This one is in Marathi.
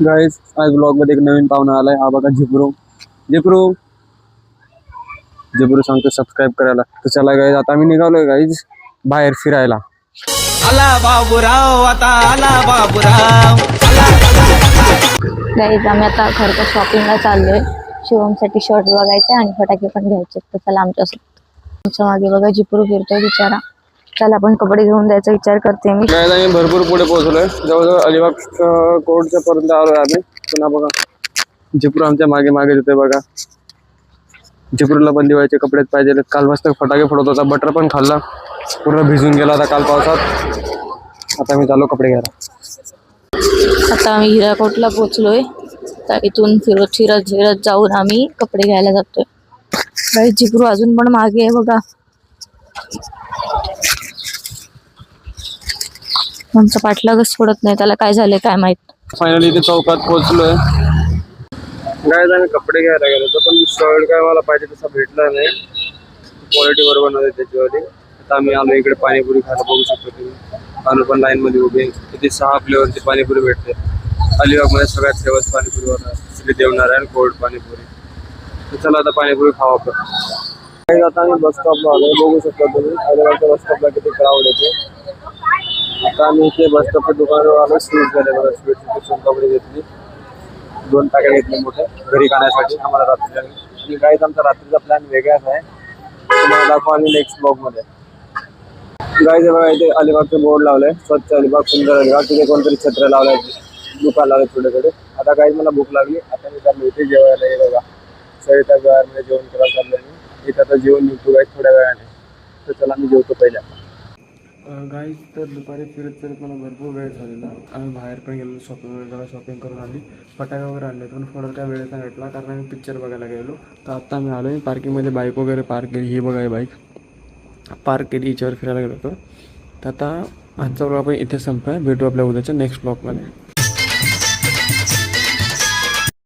गाईज आज ब्लॉगमध्ये एक नवीन पाहुणा आलाय. हा बघा झिपरू झिपरू झिपरू सांगतो सबस्क्राईब करायला. तर चला गाईज आता आम्ही निघालोय गाईज बाहेर फिरायला. आला बाबूराव आता आला बाबूराव. गाईज आम्ही आता खरं तर शॉपिंगला चाललोय. शिवमसाठी शर्ट बघायचे आणि फटाके पण घ्यायचे. तर चला आमच्यासोबत. आमच्या मागे बघा जिपरू फिरतोय बिचारा. चला आपण कपडे घेऊन द्यायचा विचार करते मी. आम्ही भरपूर पुढे पोहोचलोय. जवळजवळ अलिबाग कोर्टच्या पर्यंत आलोय आम्ही. पुन्हा बघा. झिपरू आमच्या मागे मागे येतोय बघा. झिपरूला पण दिवाळीचे कपडेच पाहिजे काल मस्त फटाके फोडत होता. बटर पण खाल्ला. पूर्ण भिजून गेला होता काल पावसात. आता मी चालू कपडे घ्यायला. आता आम्ही हिराकोटला पोहोचलोय. तर इथून फिरत फिरत फिरत जाऊन आम्ही कपडे घ्यायला जातोय. जिपरू अजून पण मागे आहे बघा. आमचा पाठलागच सोडत नाही. त्याला काय झालंय काय माहीत? फायनली इथे चौकात पोहोचलोय. काय आम्ही कपडे घ्यायला गेलो होतो पण शर्ट काय मला पाहिजे तसा भेटला नाही. क्वालिटी बरोबर नव्हती त्याच्यावरती. आता आम्ही आलो इकडे पाणीपुरी खायला बघू शकतो तुम्ही. आलो पण लाईन मध्ये उभे. तिथे सहा फ्लेवरची पाणीपुरी भेटते. अलिबागमध्ये सगळ्यात फेमस पाणीपुरी श्री देवनारायण कोल्ड पाणीपुरी. तर चला आता पाणीपुरी खावा आपण. काही आता आम्ही बस स्टॉपला आलो बघू शकता तुम्ही बस स्टॉपला किती क्राऊड येते आता आम्ही इथे बस स्टॉपच्या दुकानावर आलो स्वीट झाले बघा स्वीट कपडे घेतली दोन पॅकेट घेतले मोठे घरी खाण्यासाठी आम्हाला रात्री आणि काहीच आमचा रात्रीचा प्लॅन वेगळाच आहे तुम्हाला दाखवा आम्ही नेक्स्ट ब्लॉगमध्ये गाईज बघा इथे अलिबागचे बोर्ड लावलंय स्वच्छ अलिबाग, सुंदर अलिबाग तिथे कोणतरी छत्र लावलंय दुकान छोटे छोटे आता काही मला भूक लागली आता मी चाललो इथे जेवायला ये बघा सविता जेवण करायला एक इथं आता जेवण निघतो गाईज थोड्या वेळाने. तर चला मी जेवतो पहिल्या गाईज तर दुपारी फिरत फिरत मला भरपूर वेळ झालेला. आम्ही बाहेर पण गेलो शॉपिंग वगैरे जरा शॉपिंग करून आली. फटाके वगैरे आणले पण थोडं काय वेळेचा भेटला कारण आम्ही पिक्चर बघायला गेलो. तर आत्ता आम्ही आलो पार्किंगमध्ये बाईक वगैरे पार्क केली ही बघा बाईक पार्क केली हिच्यावर फिरायला गेलो होतो. तर आता आजचा ब्लॉग आपण इथे संपला भेटू आपल्या उद्याच्या नेक्स्ट ब्लॉगमध्ये